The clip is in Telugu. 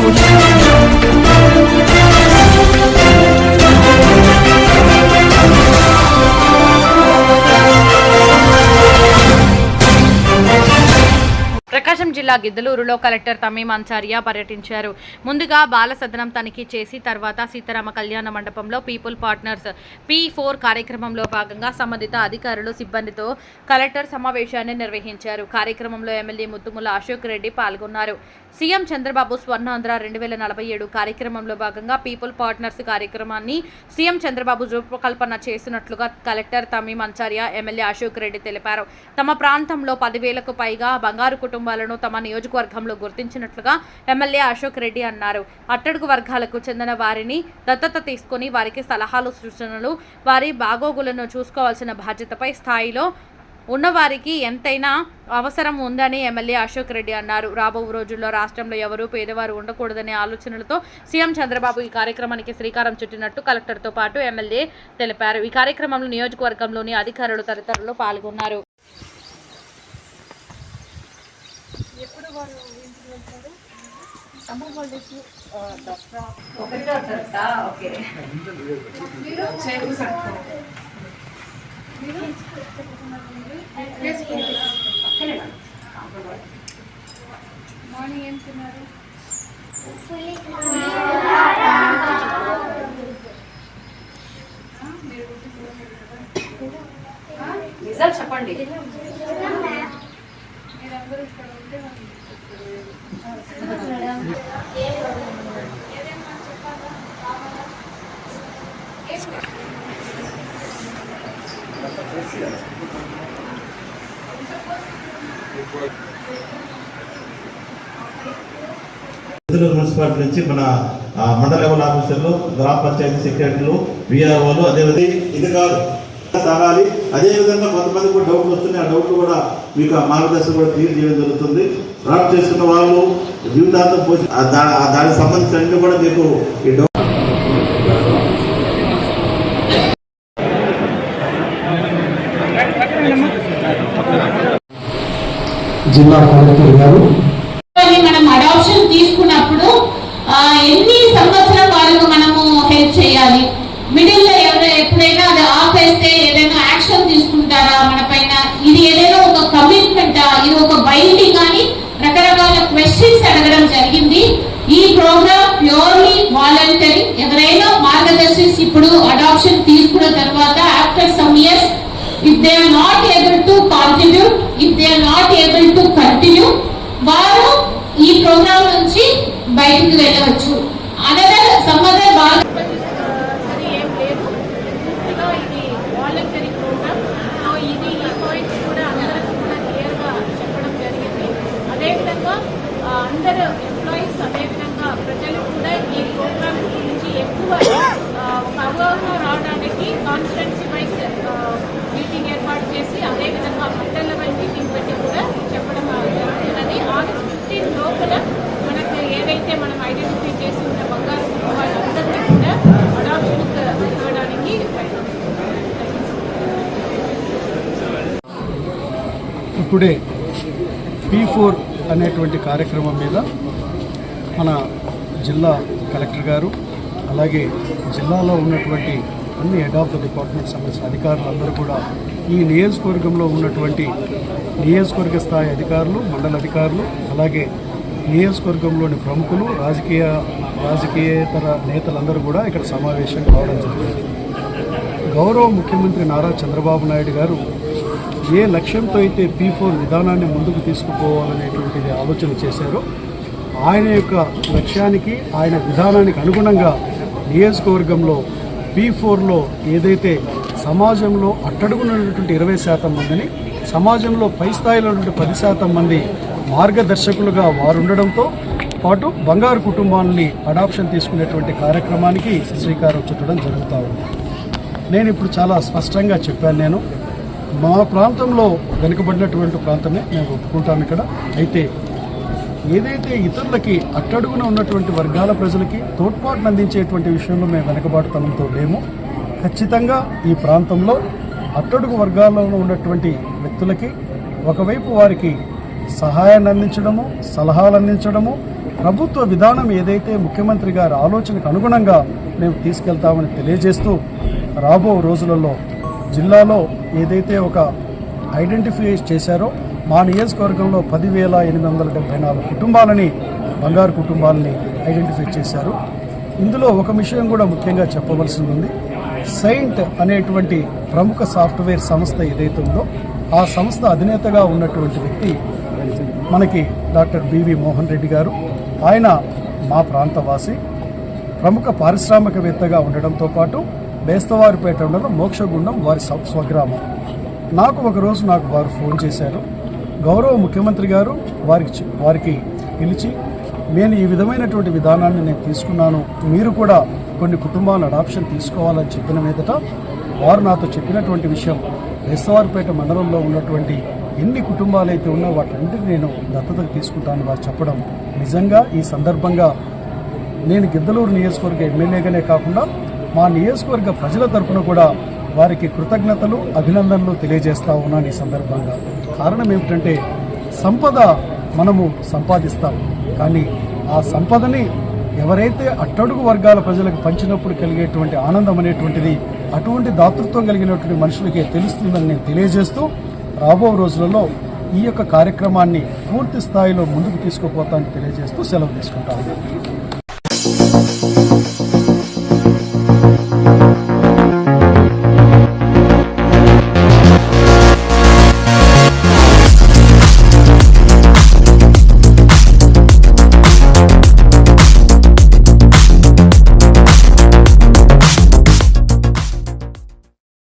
Saúde. జిల్లా గిద్దలూరులో కలెక్టర్ తమీం అన్సారియా పర్యటించారు. ముందుగా బాల సదనం తనిఖీ చేసి తర్వాత సీతారామ కళ్యాణ మండపంలో పీపుల్ పార్ట్నర్స్ పీ ఫోర్ కార్యక్రమంలో భాగంగా సంబంధిత అధికారులు సిబ్బందితో కలెక్టర్ సమావేశాన్ని నిర్వహించారు. కార్యక్రమంలో ఎమ్మెల్యే ముత్తుముల అశోక్ రెడ్డి పాల్గొన్నారు. సీఎం చంద్రబాబు స్వర్ణాంధ్ర రెండు వేల నలభై ఏడు కార్యక్రమంలో భాగంగా పీపుల్ పార్ట్నర్స్ కార్యక్రమాన్ని సీఎం చంద్రబాబు రూపకల్పన చేసినట్లుగా కలెక్టర్ తమీం అన్సారియా ఎమ్మెల్యే అశోక్ రెడ్డి తెలిపారు. తమ ప్రాంతంలో పదివేలకు పైగా బంగారు కుటుంబాలను తమ నియోజకవర్గంలో గుర్తించినట్లుగా ఎమ్మెల్యే అశోక్ రెడ్డి అన్నారు. అట్టడుగు వర్గాలకు చెందిన వారిని దత్తత తీసుకొని వారికి సలహాలు సూచనలు వారి బాగోగులను చూసుకోవాల్సిన బాధ్యతపై స్థాయిలో ఉన్నవారికి ఎంతైనా అవసరం ఉందని ఎమ్మెల్యే అశోక్ రెడ్డి అన్నారు. రాబో రోజుల్లో రాష్ట్రంలో ఎవరూ పేదవారు ఉండకూడదనే ఆలోచనలతో సీఎం చంద్రబాబు ఈ కార్యక్రమానికి శ్రీకారం చుట్టినట్టు కలెక్టర్తో పాటు ఎమ్మెల్యే తెలిపారు. ఈ కార్యక్రమంలో నియోజకవర్గంలోని అధికారులు తదితరులు పాల్గొన్నారు. మార్నింగ్ ఏం తిన్నారు నిజాలు చెప్పండి మీరందరూ ఇక్కడ ఉంటే మనం చిత్తూరు మున్సిపాలిటీ నుంచి మన మండల లెవెల్ ఆఫీసర్లు గ్రామ పంచాయతీ సెక్రటరీలు విఆర్ఓలు అదేవిధంగా ఇది కాదు. సాగాలి. అదేవిధంగా కొంతమంది కూడా డౌట్లు వస్తున్నాయి. ఆ డౌట్లు కూడా మీకు ఆ మార్గదర్శనం కూడా క్లియర్ చేయడం జరుగుతుంది. డ్రాప్ చేసుకున్న వాళ్ళు జీవితాంతం పోసి ఆ దానికి సంబంధించిన అన్ని కూడా మీకు ఈ డౌట్ జిల్లా కలెక్టర్ గారు అని మనం అడాప్షన్ తీసుకున్నప్పుడు ఆ, ఎన్ని సంవత్సరం వాళ్ళకు మనము హెల్ప్ మిడిల్లో మిడిల్లో ఎప్పుడైనా అది ఆపేస్తే ఏదైనా యాక్షన్ తీసుకుంటారా? మన పైన ఇది ఏదైనా ఒక కమిట్మెంట్ ఇది ఒక బైండింగ్ కానీ రకరకాల క్వశ్చన్స్ అడగడం జరిగింది. ఈ ప్రోగ్రామ్ ప్యూర్లీ వాలంటరీ ఎవరైనా మార్గదర్శిస్ ఇప్పుడు అడాప్షన్ తీసుకున్న తర్వాత after some years if they are not able to contribute if they are not able to continue వారు ఈ ప్రోగ్రామ్ నుంచి బయటకు వెళ్ళవచ్చు అనదర్ సమ్ అదర్ బాగా అది ఏం లేదు పూర్తిగా ఇది వాలంటరీ ప్రోగ్రామ్ సో ఇది ఈ పాయింట్స్ కూడా అందరికీ కూడా క్లియర్గా చెప్పడం జరిగింది అదేవిధంగా ఆ, అందరు ఎంప్లాయీస్ అదేవిధంగా ప్రజలు కూడా ఈ ప్రోగ్రామ్ గురించి ఎక్కువ అవగాహన రావడానికి కాన్స్టిట్యున్సీ వైజ్ మీటింగ్ ఏర్పాటు చేసి అదేవిధంగా మండల లెవెల్ మీటింగ్ పెట్టి కూడా చెప్పడం ఆ, జరుగుతున్నది. ఆగస్ట్ ఫిఫ్టీన్ లోపల మనకు ఏదైతే మనం ఐడెంటిఫై చేసి ఉన్న బంగారు వాళ్ళందరినీ కూడా అడాప్షన్ ఇవ్వడానికి ఇప్పుడే పీ ఫోర్ అనేటువంటి కార్యక్రమం మీద మన జిల్లా కలెక్టర్ గారు అలాగే జిల్లాలో ఉన్నటువంటి అన్ని హెడ్ ఆఫ్ ద డిపార్ట్మెంట్ సంబంధించిన అధికారులందరూ కూడా ఈ నియోజకవర్గంలో ఉన్నటువంటి నియోజకవర్గ స్థాయి అధికారులు మండల అధికారులు అలాగే నియోజకవర్గంలోని ప్రముఖులు రాజకీయ రాజకీయేతర నేతలందరూ కూడా ఇక్కడ సమావేశం కావడం జరిగింది. గౌరవ ముఖ్యమంత్రి నారా చంద్రబాబు నాయుడు గారు ఏ లక్ష్యంతో అయితే పీ ఫోర్ విధానాన్ని ముందుకు తీసుకుపోవాలనేటువంటిది ఆలోచన చేశారో ఆయన యొక్క లక్ష్యానికి ఆయన విధానానికి అనుగుణంగా నియోజకవర్గంలో పీ ఫోర్లో ఏదైతే సమాజంలో అట్టడుగునటువంటి ఇరవై శాతం మందిని సమాజంలో పై స్థాయిలో ఉన్నటువంటి పది శాతం మంది మార్గదర్శకులుగా వారుండడంతో పాటు బంగారు కుటుంబాలని అడాప్షన్ తీసుకునేటువంటి కార్యక్రమానికి శ్రీకారం చుట్టడం జరుగుతూ ఉంది. నేను ఇప్పుడు చాలా స్పష్టంగా చెప్పాను నేను. మా ప్రాంతంలో వెనుకబడినటువంటి ప్రాంతమే నేను ఒప్పుకుంటాను ఇక్కడ. అయితే ఏదైతే ఇతరులకి అట్టడుగున ఉన్నటువంటి వర్గాల ప్రజలకి తోడ్పాటును అందించేటువంటి విషయంలో మేము వెనుకబాటుతనంతో లేము. ఖచ్చితంగా ఈ ప్రాంతంలో అట్టడుగు వర్గాల్లో ఉన్నటువంటి వ్యక్తులకి ఒకవైపు వారికి సహాయాన్ని అందించడము సలహాలు అందించడము ప్రభుత్వ విధానం ఏదైతే ముఖ్యమంత్రి గారి ఆలోచనకు అనుగుణంగా మేము తీసుకెళ్తామని తెలియజేస్తూ రాబో రోజులలో జిల్లాలో ఏదైతే ఒక ఐడెంటిఫై చేశారో మా నియోజకవర్గంలో పదివేల ఎనిమిది వందల డెబ్బై నాలుగు కుటుంబాలని బంగారు కుటుంబాలని ఐడెంటిఫై చేశారు. ఇందులో ఒక విషయం కూడా ముఖ్యంగా చెప్పవలసింది ఉంది. సైంట్ అనేటువంటి ప్రముఖ సాఫ్ట్వేర్ సంస్థ ఏదైతే ఉందో ఆ సంస్థ అధినేతగా ఉన్నటువంటి వ్యక్తి మనకి డాక్టర్ బివి మోహన్ రెడ్డి గారు. ఆయన మా ప్రాంతవాసి. ప్రముఖ పారిశ్రామికవేత్తగా ఉండడంతో పాటు బేస్తవారిపేట ఉండడం మోక్షగుండం వారి స్వగ్రామం. నాకు ఒకరోజు నాకు వారు ఫోన్ చేశారు. గౌరవ ముఖ్యమంత్రి గారు వారికి వారికి పిలిచి నేను ఈ విధమైనటువంటి విధానాన్ని నేను తీసుకున్నాను. మీరు కూడా కొన్ని కుటుంబాల అడాప్షన్ తీసుకోవాలని చెప్పిన మీదట వారు నాతో చెప్పినటువంటి విషయం బేస్తవారిపేట మండలంలో ఉన్నటువంటి ఎన్ని కుటుంబాలు అయితే ఉన్నా వాటన్నిటిని నేను దత్తతకు తీసుకుంటాను వారు చెప్పడం నిజంగా ఈ సందర్భంగా నేను గిద్దలూరు నియోజకవర్గ ఎమ్మెల్యేగానే కాకుండా మా నియోజకవర్గ ప్రజల తరఫున కూడా వారికి కృతజ్ఞతలు అభినందనలు తెలియజేస్తా ఉన్నాను ఈ సందర్భంగా. కారణం ఏమిటంటే సంపద మనము సంపాదిస్తాం. కానీ ఆ సంపదని ఎవరైతే అట్టడుగు వర్గాల ప్రజలకు పంచినప్పుడు కలిగేటువంటి ఆనందం అనేటువంటిది అటువంటి దాతృత్వం కలిగినటువంటి మనుషులకే తెలుస్తుందని నేను తెలియజేస్తూ రాబో రోజులలో ఈ యొక్క కార్యక్రమాన్ని పూర్తి స్థాయిలో ముందుకు తీసుకుపోతానని తెలియజేస్తూ సెలవు తీసుకుంటాను